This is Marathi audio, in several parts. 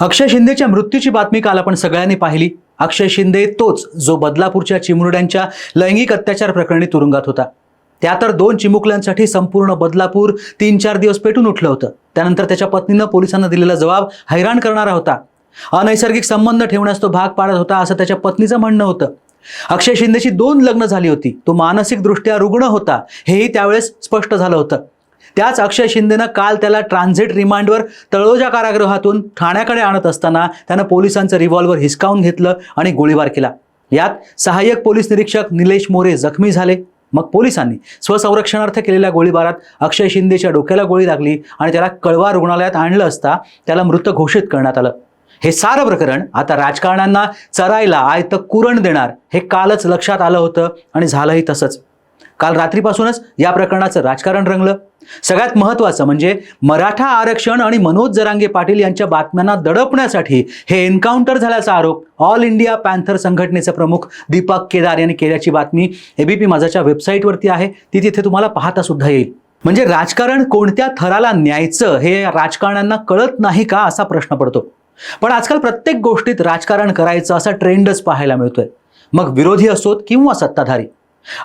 अक्षय शिंदेच्या मृत्यूची बातमी काल आपण सगळ्यांनी पाहिली. अक्षय शिंदे तोच जो बदलापूरच्या चिमुरड्यांच्या लैंगिक अत्याचार प्रकरणी तुरुंगात होता. त्या तर दोन चिमुकल्यांसाठी संपूर्ण बदलापूर तीन चार दिवस पेटून उठलं होतं. त्यानंतर त्याच्या पत्नीनं पोलिसांना दिलेला जबाब हैराण करणारा होता. अनैसर्गिक संबंध ठेवण्यास तो भाग पाडत होता असं त्याच्या पत्नीचं म्हणणं होतं. अक्षय शिंदेची दोन लग्न झाली होती. तो मानसिकदृष्ट्या रुग्ण होता हेही त्यावेळेस स्पष्ट झालं होतं. त्याच अक्षय शिंदेनं काल त्याला ट्रान्झिट रिमांडवर तळोजा कारागृहातून ठाण्याकडे आणत असताना त्यानं पोलिसांचं रिव्हॉल्वर हिसकावून घेतलं आणि गोळीबार केला. यात सहाय्यक पोलीस निरीक्षक निलेश मोरे जखमी झाले. मग पोलिसांनी स्वसंरक्षणार्थ केलेल्या गोळीबारात अक्षय शिंदेच्या डोक्याला गोळी लागली आणि त्याला कळवा रुग्णालयात आणलं असता त्याला मृत घोषित करण्यात आलं. हे सारं प्रकरण आता राजकारण्यांना चरायला आयत कुरण देणार हे कालच लक्षात आलं होतं आणि झालंही तसंच. काल रात्रीपासूनच या प्रकरणाचं राजकारण रंगलं. सगळ्यात महत्त्वाचं म्हणजे मराठा आरक्षण आणि मनोज जरांगे पाटील यांच्या बातम्यांना दडपण्यासाठी हे एन्काउंटर झाल्याचा आरोप ऑल इंडिया पॅन्थर संघटनेचे प्रमुख दीपक केदार यांनी केल्याची बातमी एबीपी माझाच्या वेबसाईटवरती आहे. ती तिथे तुम्हाला पाहता सुद्धा येईल. म्हणजे राजकारण कोणत्या थराला न्यायचं हे राजकारण्यांना कळत नाही का असा प्रश्न पडतो. पण आजकाल प्रत्येक गोष्टीत राजकारण करायचं असा ट्रेंडच पाहायला मिळतोय. मग विरोधी असोत किंवा सत्ताधारी?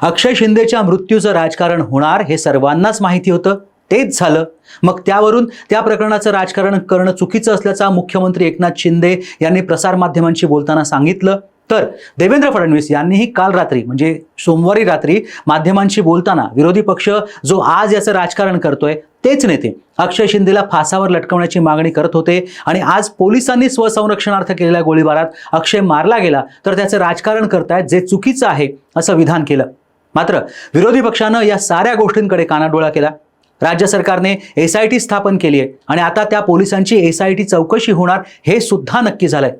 अक्षय शिंदेच्या मृत्यूचं राजकारण होणार हे सर्वांनाच माहिती होतं. तेच झालं. मग त्यावरून त्या प्रकरणाचं राजकारण करणं चुकीचं असल्याचा मुख्यमंत्री एकनाथ शिंदे यांनी प्रसारमाध्यमांशी बोलताना सांगितलं. तर देवेंद्र फडणवीस यांनीही काल रात्री म्हणजे सोमवारी रात्री माध्यमांशी बोलताना विरोधी पक्ष जो आज याचं राजकारण करतोय तेच नेते अक्षय शिंदेला फासावर लटकवण्याची मागणी करत होते आणि आज पोलिसांनी स्वसंरक्षणार्थ केलेल्या गोळीबारात अक्षय मारला गेला तर त्याचं राजकारण करतायत जे चुकीचं आहे असं विधान केलं. मात्र विरोधी पक्षानं या साऱ्या गोष्टींकडे कानाडोळा केला. राज्य सरकारने एस आय टी स्थापन केली आहे आणि आता त्या पोलिसांची एस आय टी चौकशी होणार हे सुद्धा नक्की झालंय.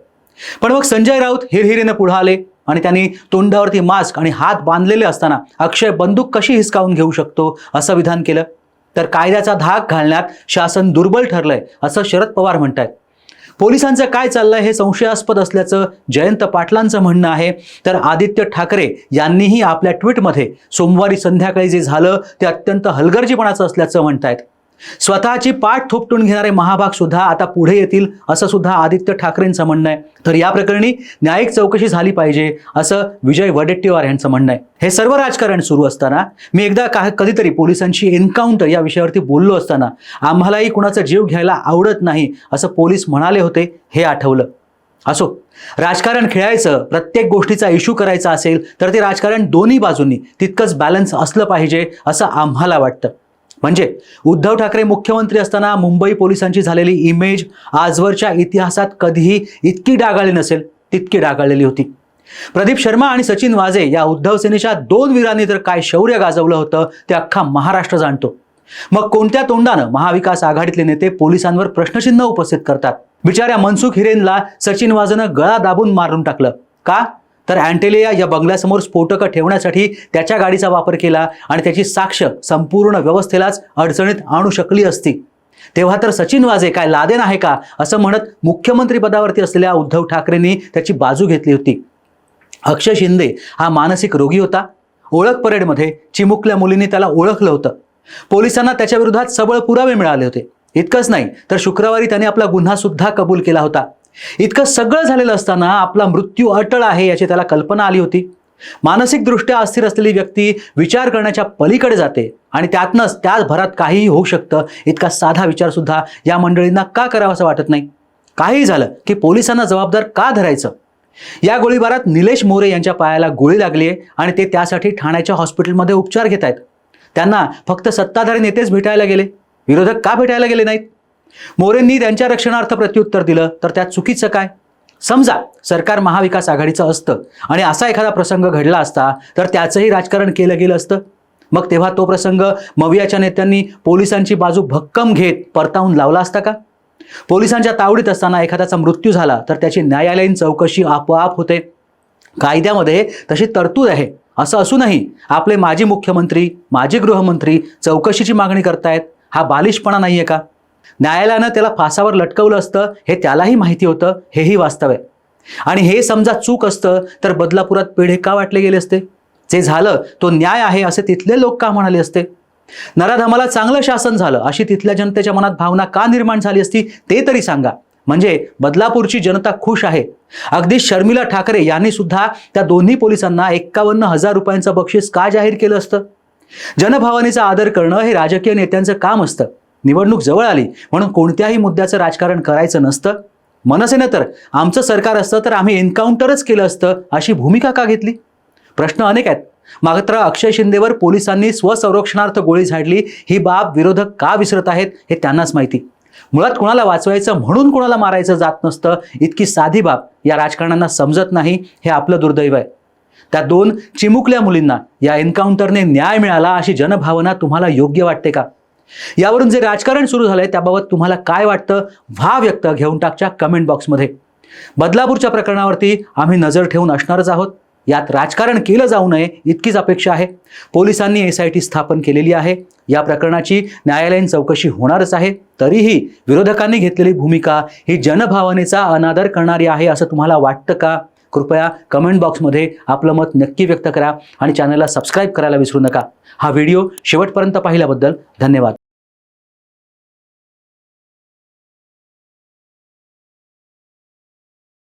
पण मग संजय राऊत हिरहिरीनं पुढे आले आणि त्यांनी तोंडावरती मास्क आणि हात बांधलेले असताना अक्षय बंदूक कशी हिसकावून घेऊ शकतो असं विधान केलं. तर कायद्याचा धाक घालण्यात शासन दुर्बल ठरलंय असं शरद पवार म्हणतायत. पोलिसांचं काय चाललंय हे संशयास्पद असल्याचं जयंत पाटलांचं म्हणणं आहे. तर आदित्य ठाकरे यांनीही आपल्या ट्विटमध्ये सोमवारी संध्याकाळी जे झालं ते अत्यंत हलगर्जीपणाचं असल्याचं म्हणतायत. स्वतःची पाठ थोपटून घेणारे महाभाग सुद्धा आता पुढे येतील असं सुद्धा आदित्य ठाकरेंचं म्हणणं आहे. तर या प्रकरणी न्यायिक चौकशी झाली पाहिजे असं विजय वडेट्टीवार यांचं म्हणणं आहे. हे सर्व राजकारण सुरू असताना मी एकदा का कधीतरी पोलिसांशी एन्काउंटर या विषयावरती बोललो असताना आम्हालाही कुणाचा जीव घ्यायला आवडत नाही असं पोलीस म्हणाले होते हे आठवलं. असो राजकारण खेळायचं प्रत्येक गोष्टीचा इश्यू करायचा असेल तर ते राजकारण दोन्ही बाजूंनी तितकंच बॅलन्स असलं पाहिजे असं आम्हाला वाटतं. म्हणजे उद्धव ठाकरे मुख्यमंत्री असताना मुंबई पोलिसांची झालेली इमेज आजवरच्या इतिहासात कधीही इतकी डागाळली नसेल तितकी डागाळलेली होती. प्रदीप शर्मा आणि सचिन वाजे या उद्धव सेनेच्या दोन वीरांनी तर काय शौर्य गाजवलं होतं ते अख्खा महाराष्ट्र जाणतो. मग कोणत्या तोंडानं महाविकास आघाडीतले नेते पोलिसांवर प्रश्नचिन्ह उपस्थित करतात? बिचाऱ्या मनसुख हिरेनला सचिन वाझेनं गळा दाबून मारून टाकलं. का? तर अँटेलिया या बंगल्यासमोर स्फोटकं ठेवण्यासाठी त्याच्या गाडीचा वापर केला आणि त्याची साक्ष संपूर्ण व्यवस्थेलाच अडचणीत आणू शकली असती. तेव्हा तर सचिन वाजे काय लादेन आहे का असं म्हणत मुख्यमंत्री पदावरती असलेल्या उद्धव ठाकरेंनी त्याची बाजू घेतली होती. अक्षय शिंदे हा मानसिक रोगी होता. ओळख परेडमध्ये चिमुकल्या मुलींनी त्याला ओळखलं होतं. पोलिसांना त्याच्या विरोधात सबळ पुरावे मिळाले होते. इतकंच नाही तर शुक्रवारी त्याने आपला गुन्हा सुद्धा कबूल केला होता. इतकं सगळं झालेलं असताना आपला मृत्यू अटळ आहे याची त्याला कल्पना आली होती. मानसिकदृष्ट्या अस्थिर असलेली व्यक्ती विचार करण्याच्या पलीकडे जाते आणि त्यातनंच त्याच भरात काहीही होऊ शकतं इतका साधा विचार सुद्धा या मंडळींना का करावा असं वाटत नाही? काहीही झालं की पोलिसांना जबाबदार का धरायचं? या गोळीबारात निलेश मोरे यांच्या पायाला गोळी लागली आहे आणि ते त्यासाठी ठाण्याच्या हॉस्पिटलमध्ये उपचार घेत आहेत त्यांना फक्त सत्ताधारी नेतेच भेटायला गेले. विरोधक का भेटायला गेले नाहीत? मोरेंनी त्यांच्या रक्षणार्थ प्रत्युत्तर दिलं तर त्यात चुकीचं काय? समजा सरकार महाविकास आघाडीचं असतं आणि असा एखादा प्रसंग घडला असता तर त्याचंही राजकारण केलं गेलं असतं. मग तेव्हा तो प्रसंग मवियाच्या नेत्यांनी पोलिसांची बाजू भक्कम घेत परतावून लावला असता का? पोलिसांच्या तावडीत असताना एखाद्याचा मृत्यू झाला तर त्याची न्यायालयीन चौकशी आपोआप होते. कायद्यामध्ये तशी तरतूद आहे असं असूनही आपले माजी मुख्यमंत्री माजी गृहमंत्री चौकशीची मागणी करतायत. हा बालिशपणा नाहीये का? न्यायालयानं त्याला फासावर लटकवलं असतं हे त्यालाही माहिती होतं हेही वास्तव आहे. आणि हे समजा चूक असतं तर बदलापुरात पेढे का वाटले गेले असते? जे झालं तो न्याय आहे असे तिथले लोक का म्हणाले असते? नराधमाला चांगलं शासन झालं अशी तिथल्या जनतेच्या मनात भावना का निर्माण झाली असती ते तरी सांगा. म्हणजे बदलापूरची जनता खुश आहे. अगदी शर्मिला ठाकरे यांनी सुद्धा त्या दोन्ही पोलिसांना एक्कावन्न हजार रुपयांचं बक्षीस का जाहीर केलं असतं? जनभावनेचा आदर करणं हे राजकीय नेत्यांचं काम असतं. निवडणूक जवळ आली. म्हणून कोणत्याही मुद्द्याचं राजकारण करायचं नसतं. मनसेनं तर आमचं सरकार असतं तर आम्ही एन्काउंटरच केलं असतं अशी भूमिका का घेतली? प्रश्न अनेक आहेत. मात्र अक्षय शिंदेवर पोलिसांनी स्वसंरक्षणार्थ गोळी झाडली. ही बाब विरोधक का विसरत आहेत हे त्यांनाच माहिती. मुळात कुणाला वाचवायचं म्हणून कुणाला मारायचं जात नसतं इतकी साधी बाब. या राजकारण्यांना समजत नाही हे आपलं दुर्दैव आहे. त्या दोन चिमुकल्या मुलींना या एन्काउंटरने न्याय मिळाला अशी जनभावना तुम्हाला योग्य वाटते का? यावरून जे राजकारण सुरू झालंय त्याबाबत तुम्हाला काय वाटतं? व्हा व्यक्त घेऊन टाकच्या कमेंट बॉक्समध्ये बदलापूरच्या प्रकरणावरती आम्ही नजर ठेवून असणारच आहोत. यात राजकारण केलं जाऊ नये इतकीच अपेक्षा आहे. पोलिसांनी एस आय टी स्थापन केलेली आहे. या प्रकरणाची न्यायालयीन चौकशी होणारच आहे. तरीही विरोधकांनी घेतलेली भूमिका ही जनभावनेचा अनादर करणारी आहे असं तुम्हाला वाटतं का? कृपया कमेंट बॉक्समध्ये आपलं मत नक्की व्यक्त करा आणि चॅनलला सबस्क्राईब करायला विसरू नका. हा व्हिडिओ शेवटपर्यंत पाहिल्याबद्दल धन्यवाद.